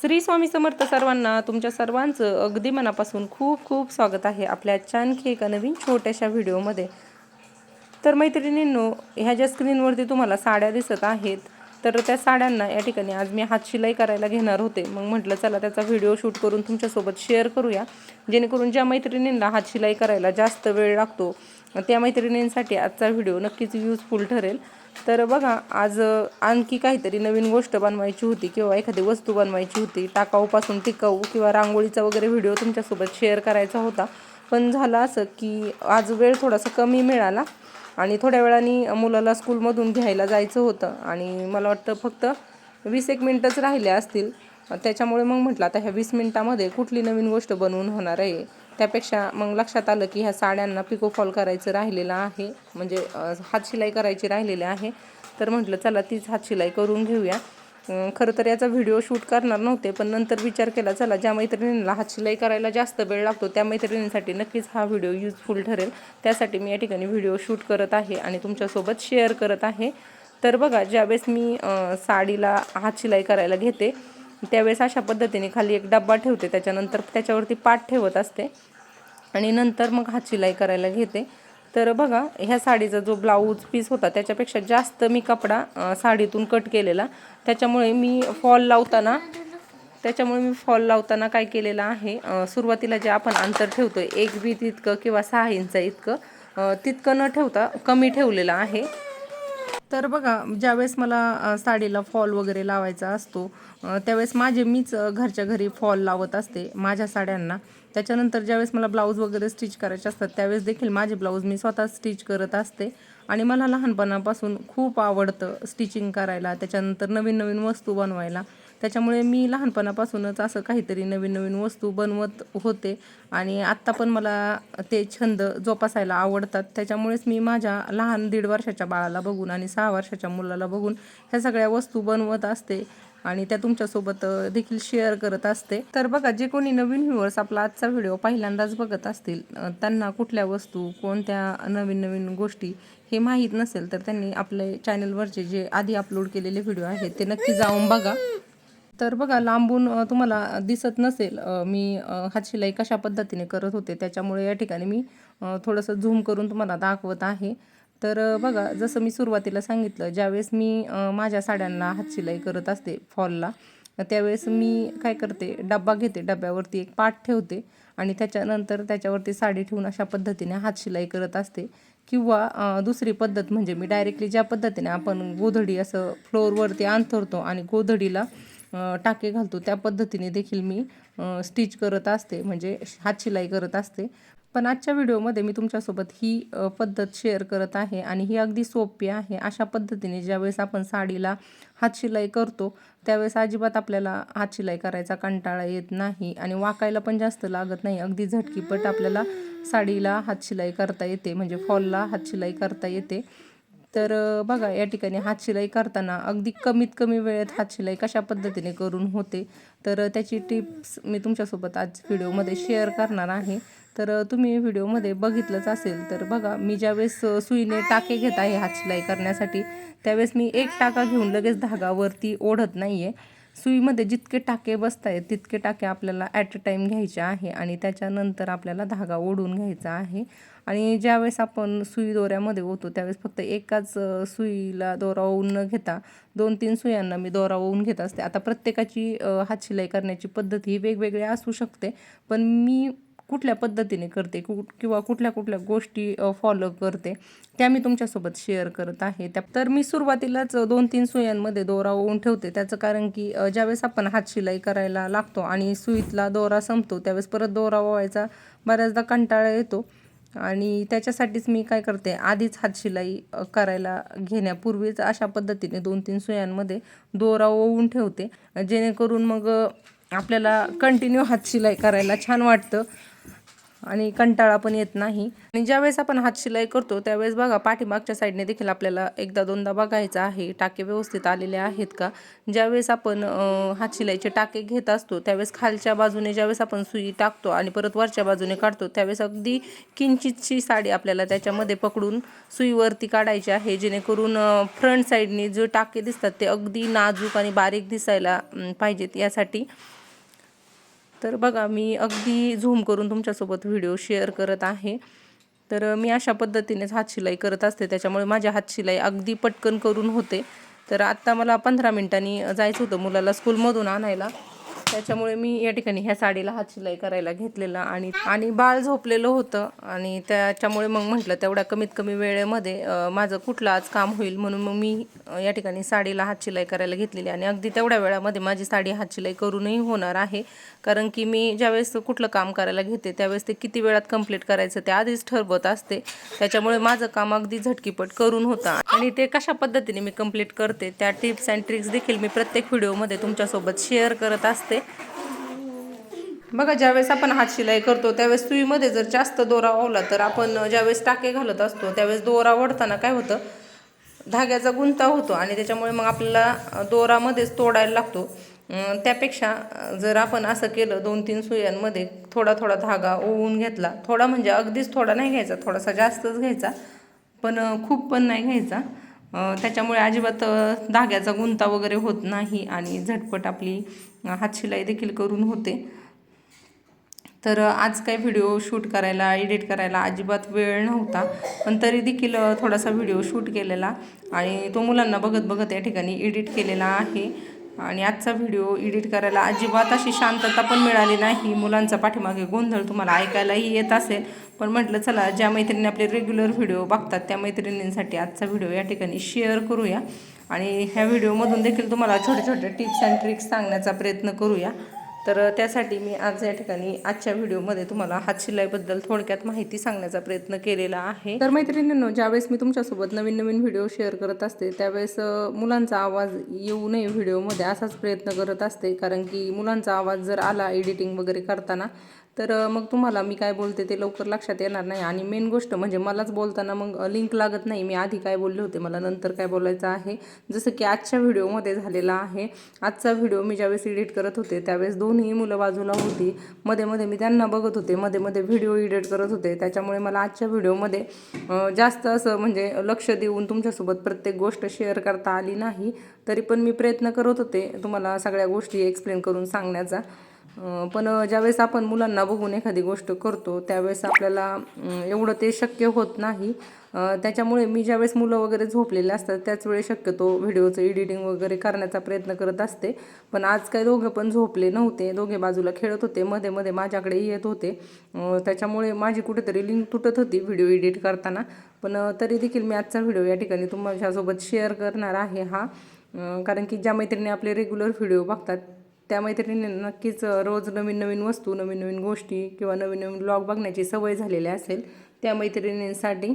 श्री स्वामी समर्थ सर्वांना तुमच्या सर्वांचं अगदी मनापासून खूप खूप स्वागत आहे आपल्या आजच्या आणखी एका नवीन छोट्याशा व्हिडिओमध्ये. तर मैत्रिणींनो ह्या ज्या स्क्रीनवरती तुम्हाला साड्या दिसत आहेत तर त्या साड्यांना या ठिकाणी आज मी हात शिलाई करायला घेणार होते. मग म्हटलं चला त्याचा व्हिडिओ शूट करून तुमच्यासोबत शेअर करूया. जेणेकरून ज्या मैत्रिणींना हात शिलाई करायला जास्त वेळ लागतो त्या मैत्रिणींसाठी आजचा व्हिडिओ नक्कीच युजफुल ठरेल. तर बघा आज आणखी काहीतरी नवीन गोष्ट बनवायची होती किंवा एखादी वस्तू बनवायची होती. टाकाऊपासून टिकाऊ किंवा रांगोळीचा वगैरे व्हिडिओ तुमच्यासोबत शेअर करायचा होता. पण झालं असं की आज वेळ थोडासा कमी मिळाला. आणि थोड्या वेळाने मुलाला स्कूलमधून घ्यायला जायचं होतं. आणि मला वाटतं फक्त वीस एक मिनटंच राहिले असतील. त्याच्यामुळे मग म्हटलं आता ह्या वीस मिनटामध्ये कुठली नवीन गोष्ट बनवून होणार आहे? त्यापेक्षा मग लक्षात आलं की ह्या साड्यांना पिको फॉल करायचं राहिलेलं आहे. म्हणजे हातशिलाई करायची राहिलेली आहे. तर म्हटलं चला तीच हातशिलाई करून घेऊया. खरं तर याचा व्हिडिओ शूट करणार नव्हते पण नंतर विचार केला चला ज्या मैत्रिणींना हातशिलाई करायला जास्त वेळ लागतो त्या मैत्रिणींसाठी नक्कीच हा व्हिडिओ युजफुल ठरेल. त्यासाठी मी या ठिकाणी व्हिडिओ शूट करत आहे आणि तुमच्यासोबत शेअर करत आहे. तर बघा ज्यावेळेस मी साडीला साडीला हातशिलाई करायला घेते त्यावेळेस अशा पद्धतीने खाली एक डब्बा ठेवते त्याच्यानंतर त्याच्यावरती पाठ ठेवत असते आणि नंतर मग हात शिलाई करायला घेते. तर बघा ह्या साडीचा जो ब्लाऊज पीस होता त्याच्यापेक्षा जास्त मी कपडा साडीतून कट केलेला. त्याच्यामुळे मी फॉल लावताना त्याच्यामुळे मी फॉल लावताना काय केलेलं आहे सुरुवातीला जे आपण अंतर ठेवतो एक बीत इतकं किंवा सहा इंच इतकं तितकं न ठेवता कमी ठेवलेलं आहे. तर बघा ज्यावेळेस मला साडीला फॉल वगैरे लावायचा असतो त्यावेळेस माझे मीच घरच्या घरी फॉल लावत असते माझ्या साड्यांना. त्याच्यानंतर ज्यावेळेस मला ब्लाऊज वगैरे स्टिच करायचे असतात त्यावेळेस देखील माझे ब्लाऊज मी स्वतः स्टिच करत असते. आणि मला लहानपणापासून खूप आवडतं स्टिचिंग करायला त्याच्यानंतर नवीन नवीन वस्तू बनवायला. त्याच्यामुळे मी लहानपणापासूनच असं काहीतरी नवीन नवीन वस्तू बनवत होते. आणि आत्ता पण मला ते छंद जोपासायला आवडतात. त्याच्यामुळेच मी माझ्या लहान दीड वर्षाच्या बाळाला बघून आणि सहा वर्षाच्या मुलाला बघून ह्या सगळ्या वस्तू बनवत असते. आणि त्या तुमच्यासोबत देखील शेअर करत असते. तर बघा जे कोणी नवीन व्ह्युअर्स आपला आजचा व्हिडिओ पहिल्यांदाच बघत असतील त्यांना कुठल्या वस्तू कोणत्या नवीन नवीन गोष्टी हे माहीत नसेल तर त्यांनी आपले चॅनलवरचे जे आधी अपलोड केलेले व्हिडिओ आहेत ते नक्की जाऊन बघा. तर बघा लांबून तुम्हाला दिसत नसेल मी हातशिलाई कशा पद्धतीने करत होते त्याच्यामुळे या ठिकाणी मी थोडंसं झूम करून तुम्हाला दाखवत आहे. तर बघा जसं मी सुरुवातीला सांगितलं ज्यावेळेस मी माझ्या साड्यांना हातशिलाई करत असते फॉलला त्यावेळेस मी काय करते डब्बा घेते डब्यावरती एक पाठ ठेवते आणि त्याच्यानंतर त्याच्यावरती साडी ठेवून अशा पद्धतीने हातशिलाई करत असते. किंवा दुसरी पद्धत म्हणजे मी डायरेक्टली ज्या पद्धतीने आपण गोधडी असं फ्लोअरवरती अंथरतो आणि गोधडीला टाके घालतो. त्या पद्धतीने देखील मी स्टिच करत असते. म्हणजे हातशिलाई करत असते. पण आजच्या व्हिडिओमध्ये मी तुमच्यासोबत ही पद्धत शेअर करत आहे आणि ही अगदी सोपी आहे. अशा पद्धतीने ज्यावेळेस आपण साडीला हातशिलाई करतो त्यावेळेस अजिबात आपल्याला हातशिलाई करायचा कंटाळा येत नाही आणि वाकायला पण जास्त लागत नाही. अगदी झटकीपट आपल्याला साडीला हातशिलाई करता येते. म्हणजे फॉलला हातशिलाई करता येते. तर बघा या ठिकाणी हातशिलाई करताना अगदी कमीत कमी वेळेत हातशिलाई कशा पद्धतीने करून होते? तर त्याची टिप्स मी तुमच्यासोबत आज व्हिडिओमध्ये शेअर करणार आहे. तर तुम्ही व्हिडिओमध्ये बघितलंच असेल तर बघा मी ज्यावेळेस सुईने टाके घेत आहे हातशिलाई करण्यासाठी त्यावेळेस मी एक टाका घेऊन लगेच धागावरती ओढत नाही आहे सुईमध्ये जितके टाके बसत आहेत तितके टाके आपल्याला ॲट अ टाईम घ्यायचे आहे आणि त्याच्यानंतर आपल्याला धागा ओढून घ्यायचा आहे. आणि ज्यावेळेस आपण सुई दोऱ्यामध्ये होतो त्यावेळेस फक्त एकाच सुईला दोरा ओवून न घेता दोन तीन सुयांना मी दोरा ओवून घेत असते. आता प्रत्येकाची हातशिलाई करण्याची पद्धत ही वेगवेगळी असू शकते पण मी कुठल्या पद्धतीने करते कु किंवा कुठल्या कुठल्या गोष्टी फॉलो करते त्या मी तुमच्यासोबत शेअर करत आहे. त्या तर मी सुरुवातीलाच दोन तीन सुयांमध्ये दोरा ओवून ठेवते. त्याचं कारण की ज्यावेळेस आपण हातशिलाई करायला लागतो आणि सुईतला दोरा संपतो त्यावेळेस परत दोरा ओवायचा बऱ्याचदा कंटाळा येतो. आणि त्याच्यासाठीच मी काय करते आधीच हातशिलाई करायला घेण्यापूर्वीच अशा पद्धतीने दोन तीन सुयांमध्ये दोरा ओवून ठेवते. जेणेकरून मग आपल्याला कंटिन्यू हातशिलाई करायला छान वाटतं. आणि कंटाळा पण येत नाही. आणि ज्यावेळेस आपण हात शिलाई करतो त्यावेळेस बघा पाठीमागच्या साईडने देखील आपल्याला एकदा दोनदा बघायचं आहे टाके व्यवस्थित आलेले आहेत का? ज्यावेळेस आपण हात शिलाईचे टाके घेत असतो त्यावेळेस खालच्या बाजूने ज्यावेळेस आपण सुई टाकतो आणि परत वरच्या बाजूने काढतो त्यावेळेस अगदी किंचितची साडी आपल्याला त्याच्यामध्ये पकडून सुईवरती काढायची आहे जेणेकरून फ्रंट साईडने जे टाके दिसतात ते अगदी नाजूक आणि बारीक दिसायला पाहिजेत. यासाठी तर बघा मी अगदी झूम करून तुमच्यासोबत व्हिडिओ शेअर करत आहे. तर मी अशा पद्धतीनेच हातशिलाई करत असते त्याच्यामुळे माझ्या हातशिलाई अगदी पटकन करून होते. तर आत्ता मला पंधरा मिनिटांनी जायचं होतं मुलाला स्कूलमधून आणायला. त्याच्यामुळे मी या ठिकाणी ह्या साडीला हात शिलाई करायला घेतलेला आणि आणि बाळ झोपलेलं होतं. आणि त्याच्यामुळे मग म्हटलं तेवढ्या कमीत कमी वेळेमध्ये माझं कुठलं आज काम होईल म्हणून मग मी या ठिकाणी साडीला हात शिलाई करायला घेतलेली. आणि अगदी तेवढ्या वेळामध्ये माझी साडी हातशिलाई करूनही होणार आहे. कारण की मी ज्यावेळेस कुठलं काम करायला घेते त्यावेळेस ते किती वेळात कंप्लीट करायचं ते आधीच ठरवत असते. त्याच्यामुळे माझं काम अगदी झटकीपट करून होतं. आणि ते कशा पद्धतीने मी कंप्लीट करते त्या टिप्स अँड ट्रिक्स देखील मी प्रत्येक व्हिडिओमध्ये तुमच्यासोबत शेअर करत असते. बघा ज्यावेळेस आपण हात शिलाई करतो त्यावेळेस सुईमध्ये जर जास्त दोरा ओवला तर आपण ज्यावेळेस टाके घालत असतो त्यावेळेस दोरा ओढताना काय होतं? धाग्याचा गुंता होतो आणि त्याच्यामुळे मग आपल्याला दोरामध्येच तोडायला लागतो. त्यापेक्षा जर आपण असं केलं दोन तीन सुयांमध्ये थोडा थोडा धागा ओवून घेतला थोडा म्हणजे अगदीच थोडा नाही घ्यायचा थोडासा जास्तच घ्यायचा पण खूप पण नाही घ्यायचा. त्याच्यामुळे अजिबात धाग्याचा गुंता वगैरे होत नाही आणि झटपट आपली हात हातशिलाई देखील करून होते. तर आज काय व्हिडिओ शूट करायला एडिट करायला अजिबात वेळ नव्हता. पण तरी देखील थोडासा व्हिडिओ शूट केलेला आणि तो मुलांना बघत बघत या ठिकाणी एडिट केलेला आहे. आणि आजचा व्हिडिओ एडिट करायला अजिबात अशी शांतता पण मिळाली नाही. मुलांचा पाठीमागे गोंधळ तुम्हाला ऐकायलाही येत असेल. पण म्हटलं चला ज्या मैत्रिणी आपले रेग्युलर व्हिडिओ बघतात त्या मैत्रिणींसाठी आजचा व्हिडिओ या ठिकाणी शेअर करूया. आणि ह्या व्हिडिओमधून देखील तुम्हाला छोटे छोटे टिप्स अँड ट्रिक्स सांगण्याचा प्रयत्न करूया. तर त्यासाठी मी आज या ठिकाणी आजच्या व्हिडिओमध्ये तुम्हाला हातशिलाईबद्दल थोडक्यात माहिती सांगण्याचा प्रयत्न केलेला आहे. तर मैत्रिणींनो ज्यावेळेस मी तुमच्यासोबत नवीन नवीन व्हिडिओ शेअर करत असते त्यावेळेस मुलांचा आवाज येऊ नये व्हिडिओमध्ये असाच प्रयत्न करत असते. कारण की मुलांचा आवाज जर आला एडिटिंग वगैरे करताना तर मग तुम्हाला मी काय बोलते ते लवकर लक्षात येणार नाही. आणि मेन गोष्ट म्हणजे मलाच बोलताना मग लिंक लागत नाही. मी आधी काय बोलले होते मला नंतर काय बोलायचं आहे. जसं की आजच्या व्हिडिओमध्ये झालेला आहे. आजचा व्हिडिओ मी ज्यावेळेस एडिट करत होते त्यावेळेस दोन्ही मुलं बाजूला होती. मध्ये मध्ये मी त्यांना बघत होते. मध्ये मध्ये व्हिडिओ एडिट करत होते. त्याच्यामुळे मला आजच्या व्हिडिओमध्ये जास्त असं म्हणजे लक्ष देऊन तुमच्यासोबत प्रत्येक गोष्ट शेअर करता आली नाही. तरी पण मी प्रयत्न करत होते तुम्हाला सगळ्या गोष्टी एक्सप्लेन करून सांगण्याचा. पण ज्यावेळेस आपण मुलांना बघून एखादी गोष्ट करतो त्यावेळेस आपल्याला एवढं ते शक्य होत नाही. त्याच्यामुळे मी ज्यावेळेस मुलं वगैरे झोपलेले असतात त्याच वेळेस शक्यतो व्हिडिओचं एडिटिंग वगैरे करण्याचा प्रयत्न करत असते. पण आज काय दोघं पण झोपले नव्हते दोघे बाजूला खेळत होते मध्ये मध्ये माझ्याकडे येत होते. त्याच्यामुळे माझी कुठेतरी लिंक तुटत होती व्हिडिओ एडिट करताना. पण तरी देखील मी आजचा व्हिडिओ या ठिकाणी तुमच्यासोबत शेअर करणार आहे हा. कारण की ज्या मैत्रिणी आपले रेग्युलर व्हिडिओ बघतात त्या मैत्रिणींना नक्कीच रोज नवीन नवीन वस्तू नवीन नवीन गोष्टी किंवा नवीन नवीन ब्लॉग बघण्याची सवय झालेली असेल त्या मैत्रिणींसाठी.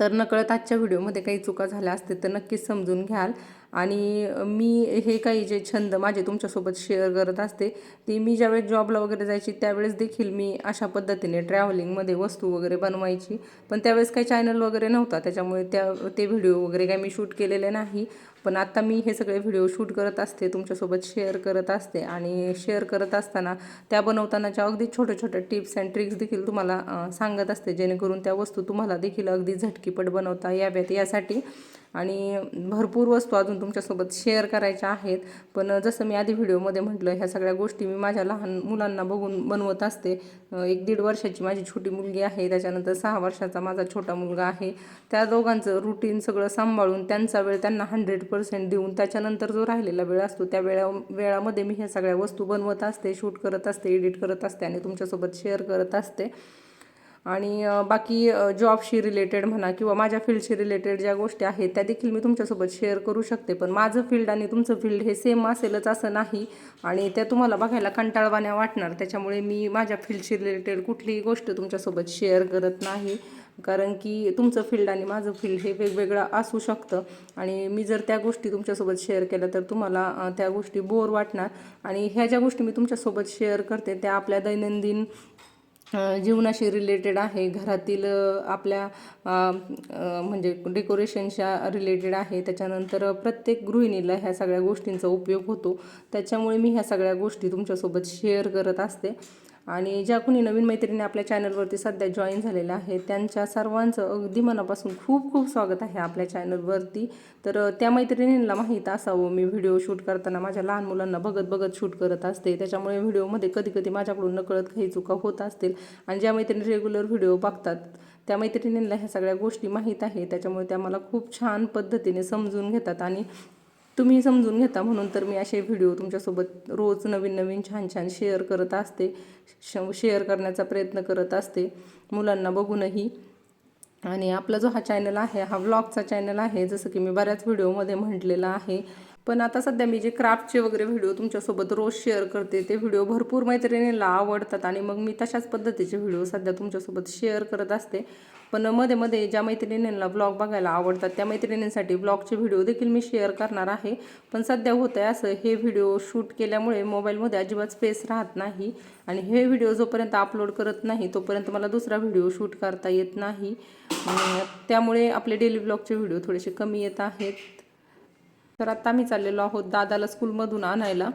तर नकळत आजच्या व्हिडिओमध्ये काही चुका झाल्या असतील तर नक्कीच समजून घ्याल. आणि मी हे काही जे छंद माझे तुमच्यासोबत शेअर करत असते ते मी ज्यावेळेस जॉबला वगैरे जायची त्यावेळेस देखील मी अशा पद्धतीने ट्रॅव्हलिंगमध्ये वस्तू वगैरे बनवायची. पण त्यावेळेस काही चॅनल वगैरे नव्हता त्याच्यामुळे त्या ते व्हिडिओ वगैरे काही मी शूट केलेले नाही. पण आत्ता मी हे सगळे व्हिडिओ शूट करत असते तुमच्यासोबत शेअर करत असते आणि शेअर करत असताना त्या बनवतानाच्या अगदी छोट्या छोट्या टिप्स अँड ट्रिक्स देखील तुम्हाला सांगत असते. जेणेकरून त्या वस्तू तुम्हाला देखील अगदी झटकीपट बनवता याव्यात. यासाठी आणि भरपूर वस्तू अजून तुमच्यासोबत शेअर करायच्या आहेत. पण जसं मी आधी व्हिडिओमध्ये म्हटलं ह्या सगळ्या गोष्टी मी माझ्या लहान मुलांना बघून बनवत असते. एक दीड वर्षाची माझी छोटी मुलगी आहे त्याच्यानंतर सहा वर्षाचा माझा छोटा मुलगा आहे. त्या दोघांचं रुटीन सगळं सांभाळून त्यांचा वेळ त्यांना हंड्रेड पर्सेंट देऊन त्याच्यानंतर जो राहिलेला वेळ असतो त्या वेळा वेळामध्ये मी ह्या सगळ्या वस्तू बनवत असते शूट करत असते एडिट करत असते आणि तुमच्यासोबत शेअर करत असते. आणि बाकी जॉबशी रिलेटेड म्हणा किंवा माझ्या फील्डशी रिलेटेड ज्या गोष्टी आहेत त्या देखील मी तुमच्यासोबत शेअर करू शकते. पण माझं फील्ड आणि तुमचं फील्ड हे सेम असेलच असं नाही आणि त्या तुम्हाला बघायला कंटाळवाण्या वाटणार. त्याच्यामुळे मी माझ्या फील्डशी रिलेटेड कुठलीही गोष्ट तुमच्यासोबत शेअर करत नाही. कारण की तुमचं फील्ड आणि माझं फील्ड हे वेगवेगळं असू शकतं आणि मी जर त्या गोष्टी तुमच्यासोबत शेअर केल्या तर तुम्हाला त्या गोष्टी बोर वाटणार. आणि ह्या ज्या गोष्टी मी तुमच्यासोबत शेअर करते त्या आपल्या दैनंदिन जीवनाशी रिलेटेड आहे. घरातील आपल्या म्हणजे डेकोरेशनच्या रिलेटेड आहे. त्याच्यानंतर प्रत्येक गृहिणीला ह्या सगळ्या गोष्टींचा उपयोग होतो. त्याच्यामुळे मी ह्या सगळ्या गोष्टी तुमच्यासोबत शेअर करत असते. आणि ज्या कोणी नवीन मैत्रिणी आपल्या चॅनलवरती सध्या जॉईन झालेल्या आहेत त्यांच्या सर्वांचं अगदी मनापासून खूप खूप स्वागत आहे आपल्या चॅनलवरती. तर त्या मैत्रिणींना माहीत असावं मी व्हिडिओ शूट करताना माझ्या लहान मुलांना बघत बघत शूट करत असते. त्याच्यामुळे व्हिडिओमध्ये कधी कधी माझ्याकडून नकळत काही चुका होत असतील. आणि ज्या मैत्रिणी रेग्युलर व्हिडिओ बघतात त्या मैत्रिणींना ह्या सगळ्या गोष्टी माहीत आहे त्याच्यामुळे त्या मला खूप छान पद्धतीने समजून घेतात आणि तुम्ही समजून घेता म्हणून तर मी असे व्हिडिओ तुमच्यासोबत रोज नवीन नवीन छान छान शेअर करत असते. श शेअर करण्याचा प्रयत्न करत असते. मुलांना बघूनही. आणि आपला जो हा चॅनल आहे हा व्लॉगचा चॅनल आहे जसं की मी बऱ्याच व्हिडिओमध्ये म्हटलेला आहे. पण आता सध्या मी जे क्राफ्टचे वगैरे व्हिडिओ तुमच्यासोबत रोज शेअर करते ते व्हिडिओ भरपूर मैत्रिणीला आवडतात आणि मग मी तशाच पद्धतीचे व्हिडिओ सध्या तुमच्यासोबत शेअर करत असते. पण मध्ये मध्ये ज्या मैत्रिणींना ब्लॉग बघायला आवडतात त्या मैत्रिणींसाठी ब्लॉगचे व्हिडिओ देखील मी शेअर करणार आहे. पण सध्या होतं आहे असं हे व्हिडिओ शूट केल्यामुळे मोबाईलमध्ये अजिबात स्पेस राहत नाही आणि हे व्हिडिओ जोपर्यंत अपलोड करत नाही तोपर्यंत मला दुसरा व्हिडिओ शूट करता येत नाही. त्यामुळे आपले डेली ब्लॉगचे व्हिडिओ थोडेसे कमी येत आहेत. तर आत्ता आम्ही चाललेलो आहोत दादाला स्कूलमधून आणायला.